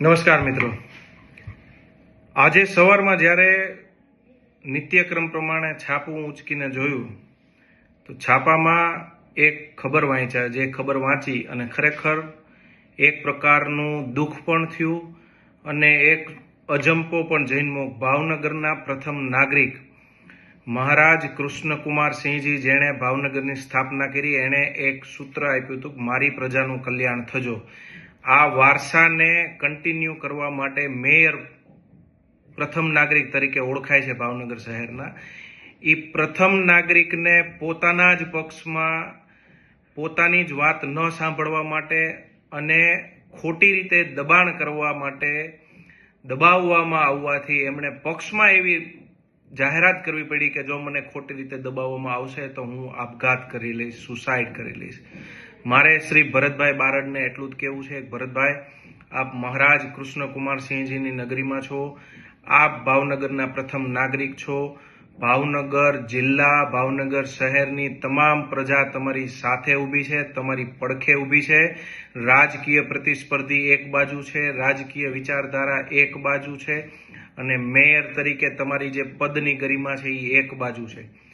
નમસ્કાર મિત્રો. આજે સવારમાં જ્યારે નિત્યક્રમ પ્રમાણે છાપું ઉંચકીને જોયું, તો છાપામાં એક ખબર વાંચ્યા, જે ખબર વાંચી અને ખરેખર એક પ્રકારનું દુઃખ પણ થયું અને એક અજંપો પણ જૈનમો ભાવનગરના પ્રથમ નાગરિક મહારાજ કૃષ્ણકુમાર સિંહજી, જેણે ભાવનગરની સ્થાપના કરી, એણે એક સૂત્ર આપ્યું હતું મારી પ્રજાનું કલ્યાણ થજો. આ વારસાને કન્ટિન્યુ કરવા માટે મેયર પ્રથમ નાગરિક તરીકે ઓળખાય છે ભાવનગર શહેરના. એ પ્રથમ નાગરિકને પોતાના જ પક્ષમાં પોતાની જ વાત ન સાંભળવા માટે અને ખોટી રીતે દબાણ કરવા માટે દબાવવામાં આવવાથી એમણે પક્ષમાં એવી જાહેરાત કરવી પડી કે જો મને ખોટી રીતે દબાવવામાં આવશે તો હું આપઘાત કરી લઈશ સુસાઇડ કરી લઈશ. મારે શ્રી ભરતભાઈ બારડને એટલું જ કહેવું છે. ભરતભાઈ, આપ મહારાજ કૃષ્ણકુમારસિંહજીની નગરીમાં છો. આપ ભાવનગરના પ્રથમ નાગરિક છો. ભાવનગર જિલ્લા, ભાવનગર શહેરની તમામ પ્રજા તમારી સાથે ઊભી છે, તમારી પડખે ઊભી છે. રાજકીય પ્રતિસ્પર્ધી એક બાજુ છે, રાજકીય વિચારધારા એક બાજુ છે અને મેયર તરીકે તમારી જે પદની ગરિમા છે એ એક બાજુ છે.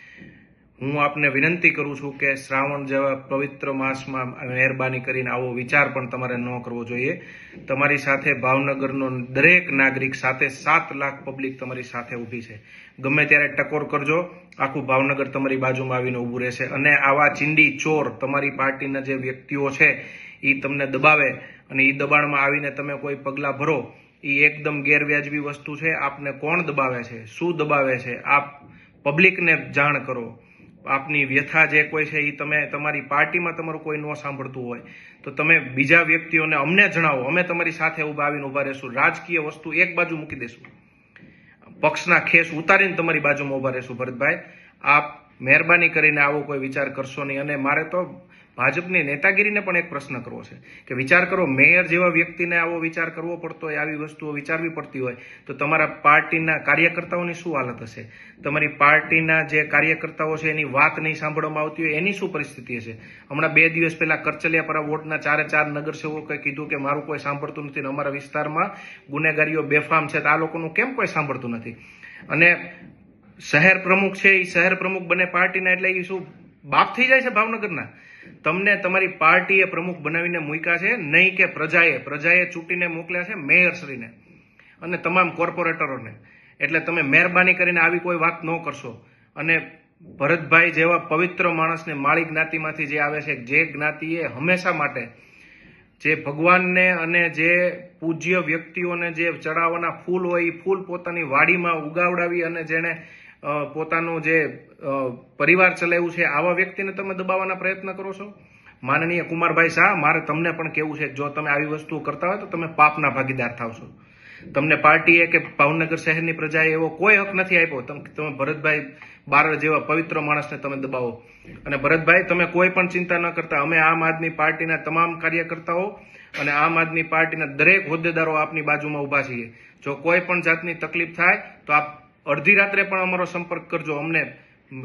હું આપને વિનંતી કરું છું કે શ્રાવણ જેવા પવિત્ર માસમાં મહેરબાની કરીને આવો વિચાર પણ તમારે ન કરવો જોઈએ. તમારી સાથે ભાવનગરનો દરેક નાગરિક સાથે સાત લાખ પબ્લિક તમારી સાથે ઊભી છે. ગમે ત્યારે ટકોર કરજો, આખું ભાવનગર તમારી બાજુમાં આવીને ઊભું રહેશે. અને આવા ચીંડી ચોર તમારી પાર્ટીના જે વ્યક્તિઓ છે એ તમને દબાવે અને એ દબાણમાં આવીને તમે કોઈ પગલાં ભરો એ એકદમ ગેરવ્યાજબી વસ્તુ છે. આપને કોણ દબાવે છે? શું દબાવે છે? આપ પબ્લિકને જાણ કરો. આપની વ્યથા જે કોઈ છે એ તમે, તમારી પાર્ટીમાં તમારું કોઈ ન સાંભળતું હોય, તો તમે બીજા વ્યક્તિઓને અમને જણાવો. અમે તમારી સાથે ઊભા આવીને ઊભા રહેશું. રાજકીય વસ્તુ એક બાજુ મૂકી દેશું. પક્ષના ખેસ ઉતારીને તમારી બાજુમાં ઊભા રહેશું, ભરતભાઈ. આપ મહેરબાની કરીને આવો, કોઈ વિચાર કરશો નહીં. અને મારે તો ભાજપની નેતાગીરીને પણ એક પ્રશ્ન કરવો છે કે વિચાર કરો, મેયર જેવા વ્યક્તિને આવો વિચાર કરવો પડતો હોય, આવી વસ્તુઓ વિચારવી પડતી હોય, તો તમારા પાર્ટીના કાર્યકર્તાઓની શું હાલત હશે? તમારી પાર્ટીના જે કાર્યકર્તાઓ છે, એની વાત નહીં સાંભળવામાં આવતી હોય, એની શું પરિસ્થિતિ હશે? હમણાં બે દિવસ પહેલા કરચલિયાપરા વોર્ડના ચારે ચાર નગરસેવકોએ કીધું કે મારું કોઈ સાંભળતું નથી અમારા વિસ્તારમાં ગુનેગારીઓ બેફામ છે, તો આ લોકોનું કેમ કોઈ સાંભળતું નથી? અને શહેર પ્રમુખ છે એ શહેર પ્રમુખ બને પાર્ટીના એટલે એ શું બાપ થઈ જાય છે ભાવનગરના? તમને તમારી પાર્ટીએ પ્રમુખ બનાવીને મૂક્યા છે, નહીં કે પ્રજાએ. પ્રજાએ ચૂંટીને મોકલ્યા છે, મેયરશ્રીને અને તમામ કોર્પોરેટરોને. એટલે તમે મહેરબાની કરીને આવી કોઈ વાત ન કરશો. અને ભરતભાઈ જેવા પવિત્ર માણસને માળી જ્ઞાતિમાંથી જે આવે છે, જે જ્ઞાતિએ હંમેશા માટે જે ભગવાનને અને જે પૂજ્ય વ્યક્તિઓને જે ચડાવવાના ફૂલ હોય એ ફૂલ પોતાની વાડીમાં ઉગાવડાવી અને જેણે પોતાનું જે પરિવાર ચલાવ્યું છે, આવા વ્યક્તિને તમે દબાવવાના પ્રયત્ન કરો છો? માનનીય કુમારભાઈ શાહ, મારે તમને પણ કેવું છે, જો તમે આવી વસ્તુઓ કરતા હોય તો તમે પાપના ભાગીદાર થાવશો તમને પાર્ટીએ કે ભાવનગર શહેરની પ્રજાએ એવો કોઈ હક નથી આપ્યો? તમે ભરતભાઈ બારડ જેવા પવિત્ર માણસને તમે દબાવો. અને ભરતભાઈ, તમે કોઈ પણ ચિંતા ન કરતા. અમે આમ આદમી પાર્ટીના તમામ કાર્યકર્તાઓ અને આમ આદમી પાર્ટીના દરેક હોદ્દેદારો આપની બાજુમાં ઊભા છીએ. જો કોઈ પણ જાતની તકલીફ થાય, તો આપ અડધી રાત્રે પણ અમારો સંપર્ક કરજો. અમને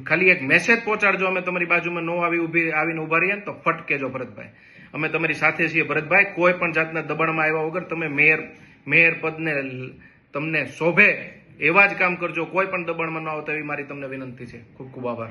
ખાલી એક મેસેજ પહોંચાડજો. અમે તમારી બાજુમાં નો આવી ઊભી, આવીને ઊભા રહીએ ને તો ફટ કહેજો ભરતભાઈ. અમે તમારી સાથે છીએ. ભરતભાઈ, કોઈ પણ જાતના દબાણમાં આવ્યા વગર તમે મેયર મેયર પદને તમને શોભે એવા જ કામ કરજો. કોઈ પણ દબાણમાં ન આવતા એવી મારી તમને વિનંતી છે. ખૂબ ખૂબ આભાર.